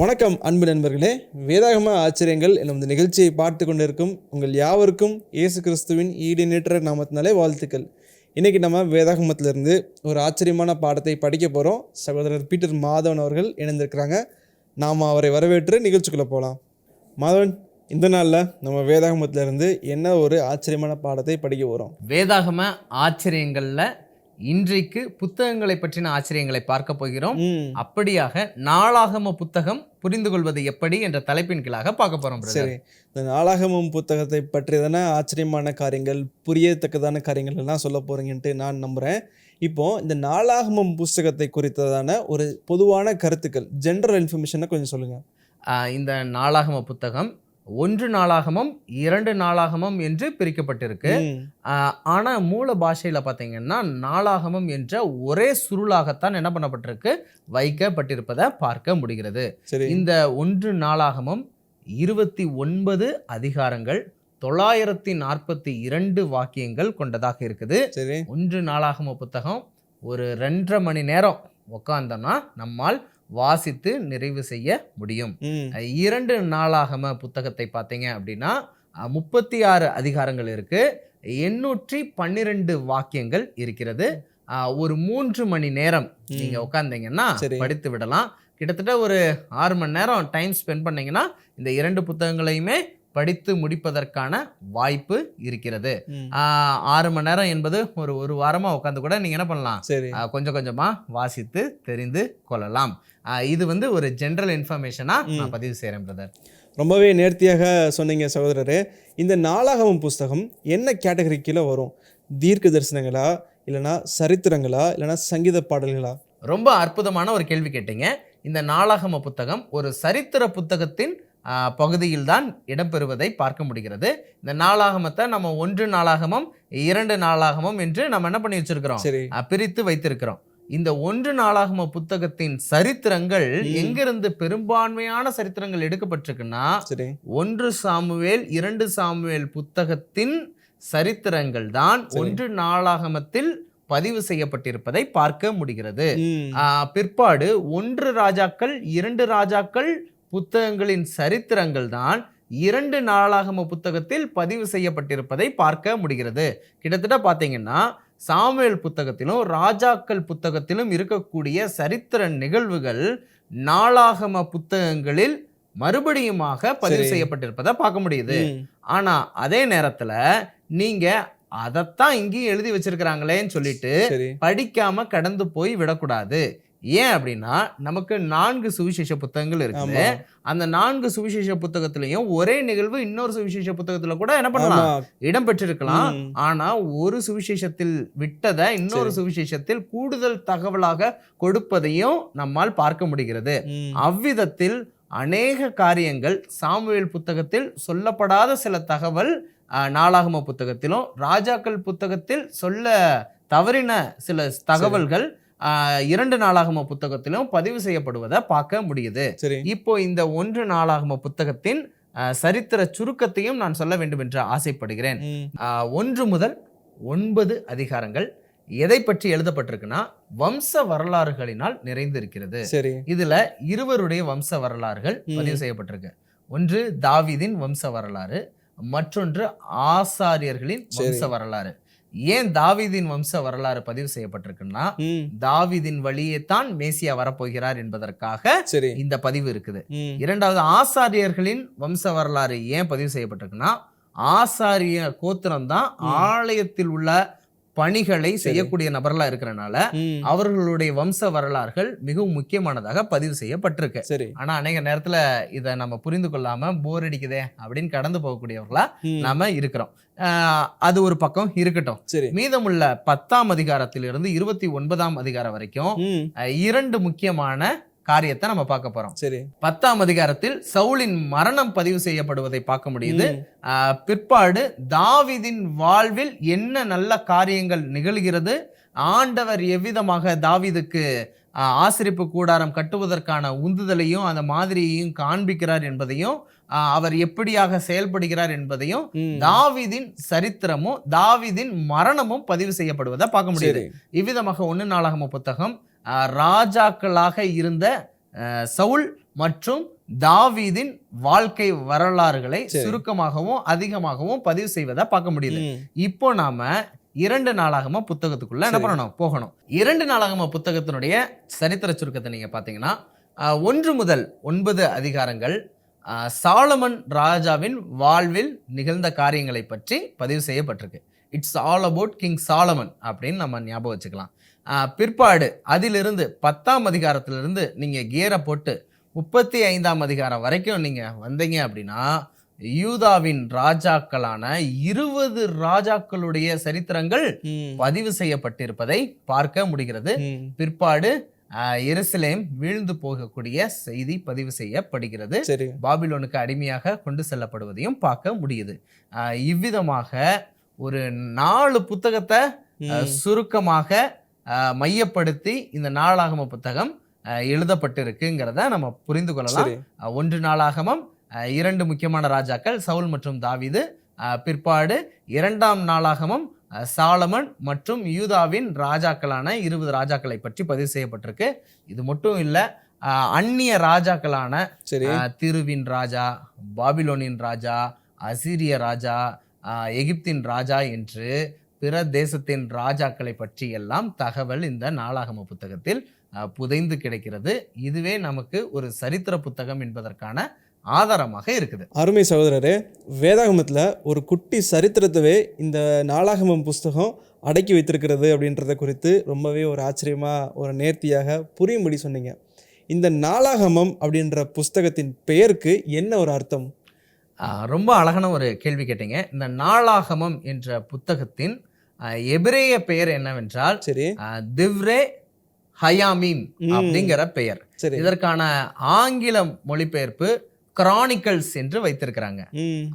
வணக்கம் அன்பு நண்பர்களே. வேதாகம ஆச்சரியங்கள் என்னும் இந்த நிகழ்ச்சியை பார்த்து கொண்டிருக்கும் உங்கள் யாவருக்கும் இயேசு கிறிஸ்துவின் ஈடுநேற்ற நாமத்தினாலே வாழ்த்துக்கள். இன்றைக்கி நம்ம வேதாகமத்திலிருந்து ஒரு ஆச்சரியமான பாடத்தை படிக்க போகிறோம் சகோதரர் பீட்டர் மாதவன் அவர்கள் இணைந்திருக்கிறாங்க. நாம் அவரை வரவேற்று நிகழ்ச்சிக்குள்ளே போகலாம் மாதவன் இந்த நாளில் நம்ம வேதாகமத்திலிருந்து என்ன ஒரு ஆச்சரியமான பாடத்தை படிக்க போகிறோம் வேதாகம ஆச்சரியங்களில் இன்றைக்கு புத்தகங்களை பற்றின ஆச்சரியங்களை பார்க்க போகிறோம். அப்படியாக நாளாகம புத்தகம் புரிந்து கொள்வது எப்படி என்ற தலைப்பின் கீழாக பார்க்க போறோம். சரி. இந்த நாளாகமம் புத்தகத்தை பற்றியதான ஆச்சரியமான காரியங்கள் புரியத்தக்கதான காரியங்கள் எல்லாம் சொல்ல போறீங்கன்ட்டு நான் நம்புகிறேன் இப்போ இந்த நாளாகமம் புஸ்தகத்தை குறித்ததான ஒரு பொதுவான கருத்துக்கள் ஜென்ரல் இன்ஃபர்மேஷனை கொஞ்சம் சொல்லுங்க. இந்த நாளாகம புத்தகம் ஒன்று நாளாகமம் இரண்டு நாளாகமம் என்று பிரிக்கப்பட்டிருக்கு. ஆனா மூல பாஷையில பார்த்தீங்கன்னா நாளாகமம் என்ற ஒரே சுருளாகத்தான் என்ன பண்ணப்பட்டிருக்கு? வைக்கப்பட்டிருப்பதை பார்க்க முடிகிறது. இந்த ஒன்று நாளாகமம் இருபத்தி ஒன்பது அதிகாரங்கள் தொள்ளாயிரத்தி நாற்பத்தி இரண்டு வாக்கியங்கள் கொண்டதாக இருக்குது. ஒன்று நாளாகம புத்தகம் ஒரு ரெண்டரை மணி நேரம் உட்காந்தோம்னா நம்மால் வாசித்து நிறைவு செய்ய முடியும். இரண்டு நாளாகம புத்தகத்தை பார்த்தீங்க அப்படின்னா முப்பத்தி ஆறு அதிகாரங்கள் இருக்கு. எண்ணூற்றி பன்னிரெண்டு வாக்கியங்கள் இருக்கிறது. ஒரு மூன்று மணி நேரம் நீங்க உட்கார்ந்தீங்கன்னா சரி. படித்து விடலாம். கிட்டத்தட்ட ஒரு ஆறு மணி நேரம் டைம் ஸ்பெண்ட் பண்ணீங்கன்னா இந்த இரண்டு புத்தகங்களையுமே படித்து முடிப்பதற்கான வாய்ப்பு இருக்கிறது. ஆறு மணி நேரம் என்பது ஒரு ஒரு வாரமா உட்காந்து கூட நீங்க என்ன பண்ணலாம்? சரி. கொஞ்சம் கொஞ்சமா வாசித்து தெரிந்து கொள்ளலாம். இது வந்து ஒரு ஜென்ரல் இன்ஃபர்மேஷனா நான் பதிவு செய்றேன் பிரதர். ரொம்பவே நேர்த்தியாக சொன்னீங்க சகோதரரே. இந்த நாளாகமம் புஸ்தகம் என்ன கேட்டகரி கீழே வரும்? தீர்க்க தரிசனங்களா? இல்லைனா சரித்திரங்களா? இல்லைனா சங்கீத பாடல்களா? ரொம்ப அற்புதமான ஒரு கேள்வி கேட்டீங்க. இந்த நாளாகம புத்தகம் ஒரு சரித்திர புத்தகத்தின் பகுதியில்தான் இடம்பெறுவதை பார்க்க முடிகிறது. இந்த நாளாகமத்தை நம்ம ஒன்று நாளாகமம் இரண்டு நாளாகமம் என்று நம்ம என்ன பண்ணி வச்சிருக்கிறோம்? பிரித்து வைத்திருக்கிறோம். இந்த ஒன்று நாளாகம புத்தகத்தின் சரித்திரங்கள். எங்கிருந்து பெரும்பான்மையான சரித்திரங்கள் எடுக்கப்பட்டிருக்குன்னா ஒன்று சாமுவேல் இரண்டு சாமுவேல் புத்தகத்தின் சரித்திரங்கள் தான். ஒன்று நாளாகமத்தில் பதிவு செய்யப்பட்டிருப்பதை பார்க்க முடிகிறது. பிற்பாடு ஒன்று ராஜாக்கள் இரண்டு ராஜாக்கள் புத்தகங்களின் சரித்திரங்கள் தான் இரண்டு நாளாகம புத்தகத்தில் பதிவு செய்யப்பட்டிருப்பதை பார்க்க முடிகிறது. கிட்டத்தட்ட பார்த்தீங்கன்னா சாமுவேல் புத்தகத்திலும் ராஜாக்கள் புத்தகத்திலும் இருக்கக்கூடிய சரித்திர நிகழ்வுகள் நாளாகம புத்தகங்களில் மறுபடியுமாக பதிவு. செய்யப்பட்டிருப்பதை பார்க்க முடியுது. ஆனா அதே நேரத்துல நீங்க அதைத்தான் இங்கேயும் எழுதி வச்சிருக்கிறாங்களேன்னு சொல்லிட்டு படிக்காம கடந்து போய் விடக்கூடாது. ஏன் அப்படின்னா நமக்கு நான்கு சுவிசேஷ புத்தகங்கள் இருக்குது. அந்த நான்கு சுவிசேஷ புத்தகத்திலையும் ஒரே நிகழ்வு இன்னொரு சுவிசேஷ புத்தகத்துல கூட என்ன பண்ணலாம்? இடம் பெற்றிருக்கலாம். ம், ஆனா ஒரு சுவிசேஷத்தில் விட்டதை இன்னொரு. சுவிசேஷத்தில் கூடுதல் தகவலாக கொடுப்பதையும் நம்மால் பார்க்க முடிகிறது. அவ்விதத்தில் அநேக காரியங்கள் சாமுவேல் புத்தகத்தில் சொல்லப்படாத சில தகவல் நாளாகம புத்தகத்திலும் ராஜாக்கள் புத்தகத்தில் சொல்ல தவறின சில தகவல்கள் இரண்டு நாளாகம புத்தகத்திலும் பதிவு செய்யப்படுவதை பார்க்க முடியுது. இப்போ இந்த ஒன்று நாளாகம புத்தகத்தின் சரித்திர சுருக்கத்தையும் நான் சொல்ல வேண்டும் என்று ஆசைப்படுகிறேன். ஒன்று முதல் ஒன்பது அதிகாரங்கள் எதை பற்றி எழுதப்பட்டிருக்குன்னா வம்ச வரலாறுகளினால் நிறைந்திருக்கிறது. இதுல இருவருடைய வம்ச வரலாறுகள். பதிவு செய்யப்பட்டிருக்கு. ஒன்று தாவீதின் வம்ச வரலாறு மற்றொன்று ஆசாரியர்களின் சரி. வம்ச வரலாறு. ஏன் தாவீதின் வம்ச வரலாறு பதிவு செய்யப்பட்டிருக்குன்னா தாவீதின் வழியே தான் மேசியா வரப்போகிறார் என்பதற்காக இந்த பதிவு இருக்குது. இரண்டாவது ஆசாரியர்களின் வம்ச வரலாறு ஏன் பதிவு செய்யப்பட்டிருக்குன்னா ஆசாரிய கோத்திரம் தான். ஆலயத்தில் உள்ள பணிகளை செய்யக்கூடிய நபர்களா இருக்கிறனால அவர்களுடைய வம்ச வரலாறுகள் மிகவும் முக்கியமானதாக பதிவு செய்யப்பட்டிருக்கு. சரி. ஆனா அநேக நேரத்துல இதை நம்ம புரிந்து கொள்ளாம போர் அடிக்குதே அப்படின்னு கடந்து போகக்கூடியவர்களா நாம இருக்கிறோம். ஆஹ் அது ஒரு பக்கம் இருக்கட்டும். சரி. மீதமுள்ள பத்தாம் அதிகாரத்திலிருந்து இருபத்தி ஒன்பதாம் அதிகாரம் வரைக்கும் இரண்டு முக்கியமான காரியத்தை நம்ம பார்க்க போறோம். சரி. பத்தாம் அதிகாரத்தில் சவுலின் மரணம் பதிவு செய்யப்படுவதை பார்க்க முடியுது. பிற்பாடு தாவீதின் வாழ்வில் என்ன நல்ல காரியங்கள் நிகழ்கிறது? ஆண்டவர் எவ்விதமாக தாவீதுக்கு ஆசரிப்பு கூடாரம் கட்டுவதற்கான உந்துதலையும் அந்த மாதிரியையும் காண்பிக்கிறார் என்பதையும் அவர் எப்படியாக செயல்படுகிறார் என்பதையும் தாவீதின் சரித்திரமும் தாவீதின் மரணமும் பதிவு செய்யப்படுவதை பார்க்க முடியுது. இவ்விதமாக ஒன்று நாளாகம புத்தகம் ராஜாக்களாக இருந்த சவுல் மற்றும் தாவீதின் வாழ்க்கை வரலாறுகளை சரி. சுருக்கமாகவும் அதிகமாகவும் பதிவு செய்வதை பார்க்க முடியுது. இப்போ நாம இரண்டு நாளாகம புத்தகத்துக்குள்ள என்ன. பண்ணணும் போகணும் இரண்டு நாளாகம புத்தகத்தினுடைய சரித்திர சுருக்கத்தை நீங்க பாத்தீங்கன்னா ஒன்று முதல் ஒன்பது அதிகாரங்கள் சாலமன் ராஜாவின் வாழ்வில் நிகழ்ந்த காரியங்களை பற்றி பதிவு செய்யப்பட்டிருக்கு it's all about King Solomon அப்படின்னு நம்ம ஞாபகம் வச்சுக்கலாம். பிற்பாடு அதிலிருந்து பத்தாம் அதிகாரத்திலிருந்து நீங்க கியரை போட்டு முப்பத்தி ஐந்தாம் அதிகாரம் வரைக்கும் நீங்க வந்தீங்க அப்படின்னா யூதாவின் ராஜாக்களான இருபது ராஜாக்களுடைய சரித்திரங்கள். பதிவு செய்யப்பட்டிருப்பதை பார்க்க முடிகிறது. பிற்பாடு எருசலேம் வீழ்ந்து போகக்கூடிய செய்தி பதிவு செய்யப்படுகிறது. பாபிலோனுக்கு அடிமையாக கொண்டு செல்லப்படுவதையும் பார்க்க முடியுது. இவ்விதமாக ஒரு நாலு புத்தகத்தை. சுருக்கமாக மையப்படுத்தி இந்த நாளாகம புத்தகம் எழுதப்பட்டிருக்குங்கிறத நம்ம புரிந்து கொள்ளலாம். ஒன்று நாளாகமம் இரண்டு முக்கியமான ராஜாக்கள் சவுல் மற்றும் தாவீது அஹ் பிற்பாடு இரண்டாம் நாளாகமம் சாலமன் மற்றும் யூதாவின் ராஜாக்களான இருபது ராஜாக்களை பற்றி பதிவு செய்யப்பட்டிருக்கு. இது மட்டும் இல்லை அந்நிய ராஜாக்களான திருவின் ராஜா பாபிலோனின் ராஜா அசீரிய ராஜா எகிப்தின் ராஜா என்று பிற தேசத்தின் ராஜாக்களை பற்றி எல்லாம் தகவல் இந்த நாளாகம புத்தகத்தில் புதைந்து கிடைக்கிறது. இதுவே நமக்கு ஒரு சரித்திர புத்தகம் என்பதற்கான ஆதாரமாக இருக்குது. அருமை சகோதரரே வேதாகமத்தில் ஒரு குட்டி சரித்திரத்தவே இந்த நாளாகமம் புஸ்தகம் அடக்கி வைத்திருக்கிறது அப்படின்றத குறித்து ரொம்பவே ஒரு ஆச்சரியமாக ஒரு நேர்த்தியாக புரியும்படி சொன்னீங்க. இந்த நாளாகமம் அப்படின்ற புஸ்தகத்தின் பெயருக்கு என்ன ஒரு அர்த்தம்? ரொம்ப அழகான ஒரு கேள்வி கேட்டீங்க. இந்த நாளாகமம் என்ற புத்தகத்தின் எபிரேய பெயர் என்னவென்றால் சரி. திவ்ரே ஹயாமீம் ம். அப்படிங்கிற பெயர். இதற்கான ஆங்கில மொழிபெயர்ப்பு கிரானிக்கல்ஸ் என்று வைத்திருக்கிறாங்க.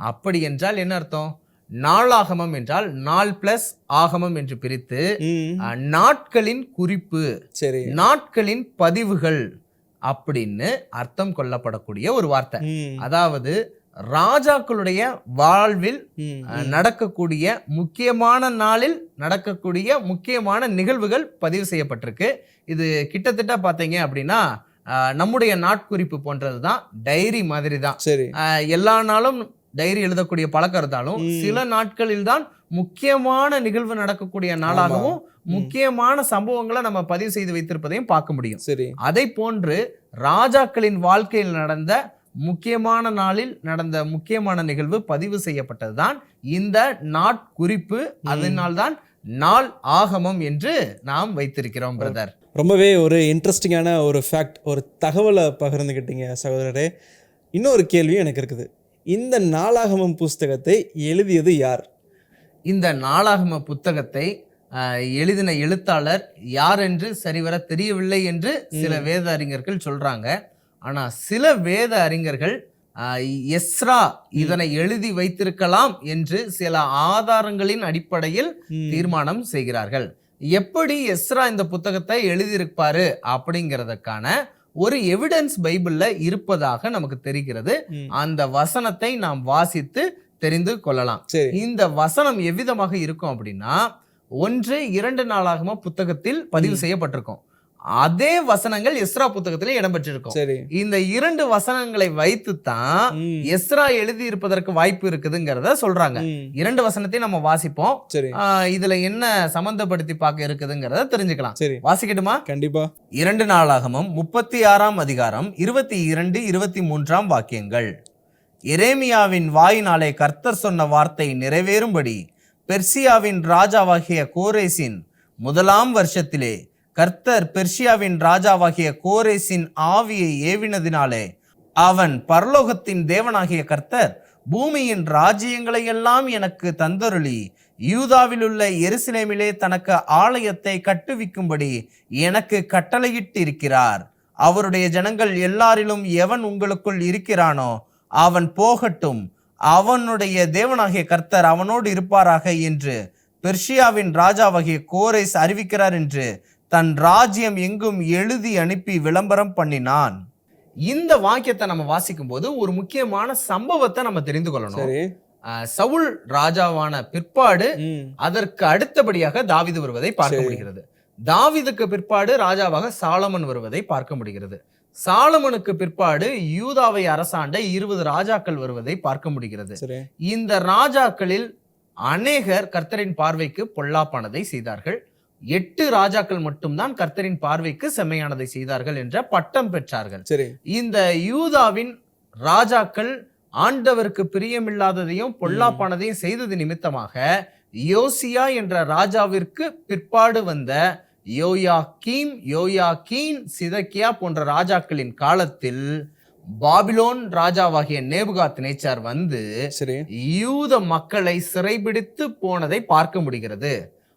அப்படி என்றால் என்ன அர்த்தம்? நாளாகமம் என்றால் நாள் பிளஸ் ஆகமம் என்று பிரித்து நாட்களின் குறிப்பு சரி. நாட்களின் பதிவுகள் அப்படின்னு அர்த்தம் கொள்ளப்படக்கூடிய ஒரு வார்த்தை. அதாவது ராஜாக்களுடைய வாழ்வில் நடக்கக்கூடிய முக்கியமான நாளில் நடக்கக்கூடிய முக்கியமான நிகழ்வுகள் பதிவு செய்யப்பட்டிருக்கு. இது கிட்டத்தட்ட பார்த்தீங்க அப்படின்னா நம்முடைய நாட்குறிப்பு போன்றது தான் டைரி மாதிரி தான். சரி. எல்லா நாளும் டைரி எழுதக்கூடிய பழக்கம் இருந்தாலும். சில நாட்களில் தான் முக்கியமான நிகழ்வு நடக்கக்கூடிய நாளாகவும் முக்கியமான சம்பவங்களை நம்ம பதிவு செய்து வைத்திருப்பதையும் பார்க்க முடியும். சரி. அதை போன்று ராஜாக்களின் வாழ்க்கையில் நடந்த முக்கியமான நாளில் நடந்த முக்கியமான நிகழ்வு பதிவு செய்யப்பட்டதுதான் இந்த நாட்குறிப்பு அதனால்தான் நாள் ஆகமம் என்று நாம் வைத்திருக்கிறோம் பிரதர் ரொம்பவே ஒரு இன்ட்ரெஸ்டிங்கான ஒரு ஃபேக்ட் ஒரு தகவலை பகிர்ந்துக்கிட்டீங்க சகோதரரே. இன்னொரு கேள்வியும் எனக்கு இருக்குது. இந்த நாளாகமம் புஸ்தகத்தை எழுதியது யார்? இந்த நாளாகம புத்தகத்தை எழுதின எழுத்தாளர் யார் என்று சரிவர தெரியவில்லை என்று சில வேத அறிஞர்கள் சொல்றாங்க. ஆனா சில வேத அறிஞர்கள் எஸ்ரா இதனை எழுதி வைத்திருக்கலாம் என்று சில ஆதாரங்களின் அடிப்படையில். தீர்மானம் செய்கிறார்கள். எப்படி எஸ்ரா இந்த புத்தகத்தை எழுதியிருப்பாரு அப்படிங்கிறதுக்கான ஒரு எவிடன்ஸ் பைபிள்ல இருப்பதாக நமக்கு தெரிகிறது. அந்த வசனத்தை நாம் வாசித்து தெரிந்து கொள்ளலாம். இந்த வசனம் எவ்விதமாக இருக்கும் அப்படின்னா ஒன்று இரண்டு நாளாகம புத்தகத்தில் பதிவு செய்யப்பட்டிருக்கும். அதே வசனங்கள் எஸ்ரா புத்தகத்திலே இடம்பெற்றிருக்கும். சரி. இந்த இரண்டு வசனங்களை வைத்து தான் ம். எஸ்ரா எழுதி இருப்பதற்கு வாய்ப்பு இருக்குதுங்கிறத சொல்றாங்க. இரண்டு வசனத்தையும் நம்ம வாசிப்போம். சரி. இதுல என்ன சம்பந்தப்படுத்தி பார்க்க இருக்குதுங்கிறத தெரிஞ்சுக்கலாம். சரி. வாசிக்கட்டுமா? கண்டிப்பா. இரண்டு நாளாகமம் முப்பத்தி ஆறாம் அதிகாரம் இருபத்தி இரண்டு இருபத்தி மூன்றாம் வாக்கியங்கள். எரேமியாவின் வாயினாலே கர்த்தர் சொன்ன வார்த்தை நிறைவேறும்படி பெர்சியாவின் ராஜாவாகிய கோரேசின் முதலாம் வருஷத்திலே கர்த்தர் பெர்ஷியாவின் ராஜாவாகிய கோரேசின் ஆவியை ஏவினதினாலே அவன் பரலோகத்தின் தேவனாகிய கர்த்தர் பூமியின் ராஜ்யங்களை எல்லாம் எனக்கு தந்தருளி. யூதாவிலுள்ள எருசலேமிலே தனக்கு ஆலயத்தை கட்டுவிக்கும்படி எனக்கு கட்டளையிட்டிருக்கிறார். அவருடைய ஜனங்கள் எல்லாரிலும் எவன் உங்களுக்குள் இருக்கிறானோ அவன் போகட்டும். அவனுடைய தேவனாகிய கர்த்தர் அவனோடு இருப்பாராக என்று பெர்ஷியாவின் ராஜாவாகிய கோரேஸ் அறிவிக்கிறார் என்று தன் ராஜ்யம் எங்கும் எழுதி அனுப்பி விளம்பரம் பண்ணினான். இந்த வாக்கியத்தை நம்ம வாசிக்கும் போது ஒரு முக்கியமான சம்பவத்தை நம்ம தெரிந்து கொள்ளணும். சவுல் ராஜாவான பிற்பாடு அதற்கு அடுத்தபடியாக தாவீது வருவதை பார்க்க. முடிகிறது. தாவீதுக்கு பிற்பாடு ராஜாவாக சாலமன் வருவதை பார்க்க முடிகிறது. சாலமனுக்கு பிற்பாடு யூதாவை அரசாண்ட இருபது ராஜாக்கள் வருவதை பார்க்க முடிகிறது. இந்த ராஜாக்களில் அநேகர் கர்த்தரின் பார்வைக்கு பொல்லாப்பானதை செய்தார்கள். எட்டு ராஜாக்கள் மட்டும்தான் கர்த்தரின் பார்வைக்கு செம்மையானதை செய்தார்கள் என்ற பட்டம் பெற்றார்கள். சரி. இந்த யூதாவின் ராஜாக்கள் ஆண்டவருக்கு பிரியமில்லாததையும் பொல்லாப்பானதையும் செய்தது நிமித்தமாக யோசியா என்ற ராஜாவிற்கு பிற்பாடு வந்த யோயாக்கீம் யோயாக்கீன் சிதக்கியா போன்ற ராஜாக்களின் காலத்தில் பாபிலோன் ராஜாவாகிய நேபுகாத் நேச்சார் வந்து யூத மக்களை சிறைபிடித்து போனதை பார்க்க முடிகிறது.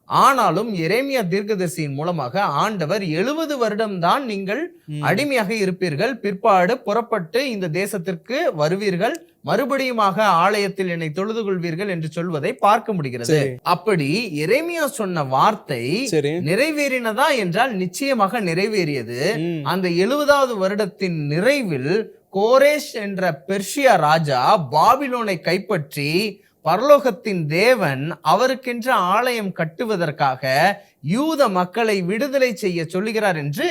ஆனாலும் எரேமியா தீர்க்கதரிசியின் மூலமாக ஆண்டவர் எழுபது வருடம்தான் நீங்கள். அடிமையாக இருப்பீர்கள். பிற்பாடு புறப்பட்டு இந்த தேசத்திற்கு வருவீர்கள். மறுபடியுமாக ஆலயத்தில் என்னை தொழுது கொள்வீர்கள் என்று சொல்வதை பார்க்க முடிகிறது. அப்படி எரேமியா சொன்ன வார்த்தை நிறைவேறினதா என்றால் நிச்சயமாக நிறைவேறியது. அந்த எழுபதாவது வருடத்தின் நிறைவில் கோரேஷ் என்ற பெர்ஷியா ராஜா பாபிலோனை கைப்பற்றி பரலோகத்தின் தேவன் அவருக்கென்ற ஆலயம் கட்டுவதற்காக யூத மக்களை விடுதலை செய்ய சொல்லுகிறார் என்று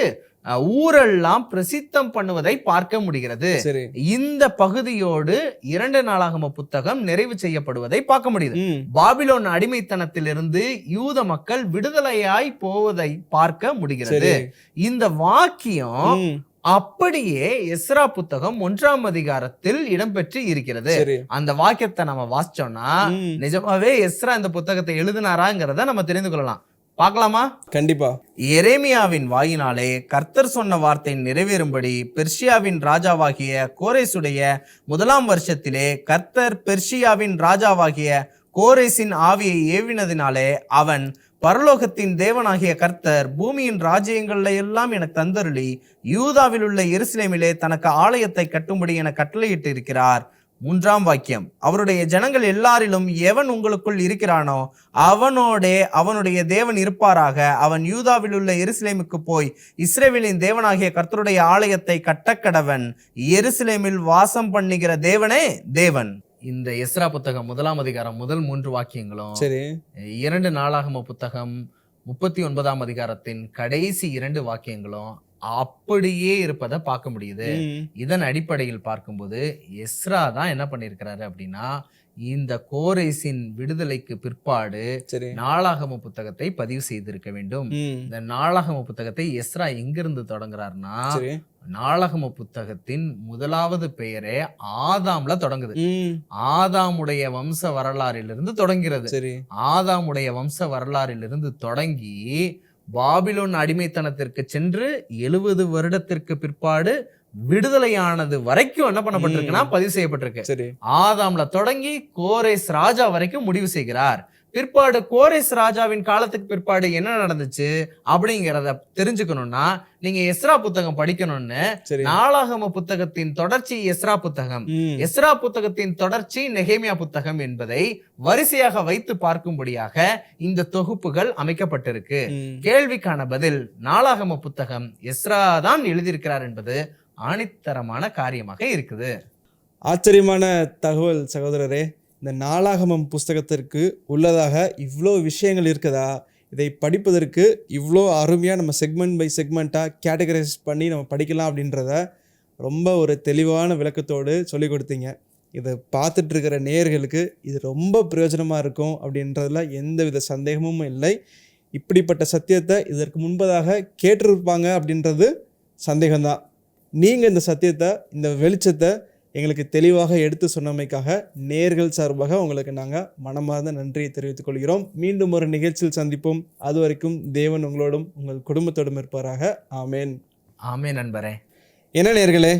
ஊரெல்லாம் பிரசித்தம் பண்ணுவதை பார்க்க முடிகிறது. இந்த பகுதியோடு இரண்டு நாளாகம புத்தகம் நிறைவு செய்யப்படுவதை பார்க்க முடியுது. பாபிலோன் அடிமைத்தனத்திலிருந்து யூத மக்கள் விடுதலையாய் போவதை பார்க்க முடிகிறது. இந்த வாக்கியம். அப்படியே எஸ்ரா புத்தகம் ஒன்றாம் அதிகாரத்தில் இடம்பெற்று இருக்கிறது. அந்த வாக்கியத்தை நம்ம வாசிச்சோம்னா. நிஜமாவே எஸ்ரா இந்த புத்தகத்தை எழுதினாராங்கிறத நம்ம தெரிந்து கொள்ளலாம். பார்க்கலாமா? கண்டிப்பா. எரேமியாவின் வாயினாலே கர்த்தர் சொன்ன வார்த்தை நிறைவேறும்படி பெர்ஷியாவின் ராஜாவாகிய கோரேசுடைய முதலாம் வருஷத்திலே கர்த்தர் பெர்ஷியாவின் ராஜாவாகிய கோரேசின் ஆவியை ஏவினதினாலே அவன் பரலோகத்தின் தேவனாகிய கர்த்தர் பூமியின் ராஜ்யங்கள்ல எல்லாம் எனக்கு தந்தருளி யூதாவில் உள்ள எருசலேமிலே தனக்கு ஆலயத்தை கட்டும்படி என கட்டளையிட்டு இருக்கிறார் மூன்றாம் வாக்கியம். அவருடைய ஜனங்கள் எல்லாரிலும் எவன் உங்களுக்குள் இருக்கிறானோ அவனோடே அவனுடைய தேவன் இருப்பாராக. அவன் யூதாவில் உள்ள எருசலேமுக்கு போய் இஸ்ரேவேலின் தேவனாகிய கர்த்தருடைய ஆலயத்தை கட்டக்கடவன் எருசலேமில் வாசம் பண்ணுகிற தேவனே தேவன். இந்த எஸ்ரா புத்தகம் முதலாம் அதிகாரம் முதல் மூன்று வாக்கியங்களும் சரி. இரண்டு நாளாகம புத்தகம் முப்பத்தி ஒன்பதாம் அதிகாரத்தின் கடைசி இரண்டு வாக்கியங்களும் அப்படியே இருப்பதை பார்க்க முடியுது. இதன் அடிப்படையில் பார்க்கும்போது எஸ்ரா தான் என்ன பண்ணியிருக்கிறாரு அப்படின்னா இந்த கோரேசின் விடுதலைக்கு பிற்பாடு நாளாகம புத்தகத்தை பதிவு செய்திருக்க வேண்டும். இந்த நாளாகம புத்தகத்தை எஸ்ரா எங்கிருந்து தொடங்குறாருன்னா நாளாகம புத்தகத்தின் முதலாவது பெயரே ஆதாம்ல தொடங்குது. ஆதாமுடைய வம்ச வரலாறிலிருந்து தொடங்கிறது. சரி. ஆதாமுடைய வம்ச வரலாறிலிருந்து தொடங்கி பாபிலோன் அடிமைத்தனத்திற்கு சென்று எழுபது வருடத்திற்கு பிற்பாடு விடுதலையானது வரைக்கும் என்ன பண்ணப்பட்டிருக்குன்னா பதிவு செய்யப்பட்டிருக்கு. சரி. ஆதாம்ல தொடங்கி கோரேஸ் ராஜா வரைக்கும் முடிவு செய்கிறார். பிற்பாடு கோரேஸ் ராஜாவின் காலத்துக்கு பிற்பாடு என்ன நடந்துச்சு அப்படிங்கிறத தெரிஞ்சுக்கணும்னா நீங்க எஸ்ரா புத்தகம் படிக்கணும்னு நாளாகம புத்தகத்தின் தொடர்ச்சி எஸ்ரா புத்தகம். எஸ்ரா புத்தகத்தின் தொடர்ச்சி நெகேமியா புத்தகம் என்பதை வரிசையாக வைத்து பார்க்கும்படியாக இந்த தொகுப்புகள் அமைக்கப்பட்டிருக்கு. கேள்விக்கான பதில் நாளாகம புத்தகம் எஸ்ரா தான் எழுதியிருக்கிறார் என்பது ஆணித்தரமான காரியமாக இருக்குது. ஆச்சரியமான தகவல் சகோதரரே. இந்த நாளாகமம் புஸ்தகத்திற்கு உள்ளதாக இவ்வளோ விஷயங்கள் இருக்குதா? இதை படிப்பதற்கு இவ்வளோ அருமையாக நம்ம செக்மெண்ட் பை செக்மெண்ட்டாக கேட்டகரைஸ் பண்ணி நம்ம படிக்கலாம் அப்படின்றத ரொம்ப ஒரு தெளிவான விளக்கத்தோடு சொல்லிக் கொடுத்தீங்க. இதை பார்த்துட்டு இருக்கிற நேயர்களுக்கு இது ரொம்ப பிரயோஜனமாக இருக்கும் அப்படின்றதுல எந்தவித சந்தேகமும் இல்லை. இப்படிப்பட்ட சத்தியத்தை இதற்கு முன்பதாக கேட்டிருப்பாங்க அப்படின்றது சந்தேகம்தான். நீங்கள் இந்த சத்தியத்தை இந்த வெளிச்சத்தை எங்களுக்கு தெளிவாக எடுத்து சொன்னமைக்காக நேர்கள் சார்பாக உங்களுக்கு நாங்கள் மனமார்ந்த நன்றியை தெரிவித்துக் கொள்கிறோம். மீண்டும் ஒரு நிகழ்ச்சியில் சந்திப்போம். அது வரைக்கும் தேவன் உங்களோடும் உங்கள் குடும்பத்தோடும் இருப்பாராக. ஆமேன். ஆமே நண்பரே. என்ன நேர்களே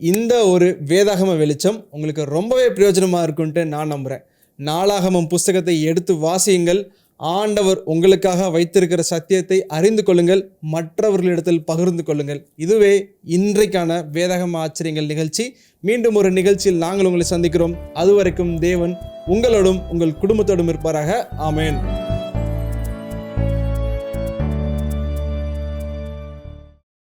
இந்த ஒரு வேதாகம வெளிச்சம் உங்களுக்கு ரொம்பவே பிரயோஜனமாக இருக்குன்ட்டு நான் நம்புகிறேன் நாளாகமம் புஸ்தகத்தை எடுத்து வாசியுங்கள். ஆண்டவர் உங்களுக்காக வைத்திருக்கிற சத்தியத்தை அறிந்து கொள்ளுங்கள் மற்றவர்களிடத்தில் பகிர்ந்து கொள்ளுங்கள். இதுவே இன்றைக்கான வேதகம ஆச்சரியங்கள் நிகழ்ச்சி. மீண்டும் ஒரு நிகழ்ச்சியில் நாங்கள் உங்களை சந்திக்கிறோம். அதுவரைக்கும் தேவன் உங்களோடும் உங்கள் குடும்பத்தோடும் இருப்பாராக. ஆமேன்.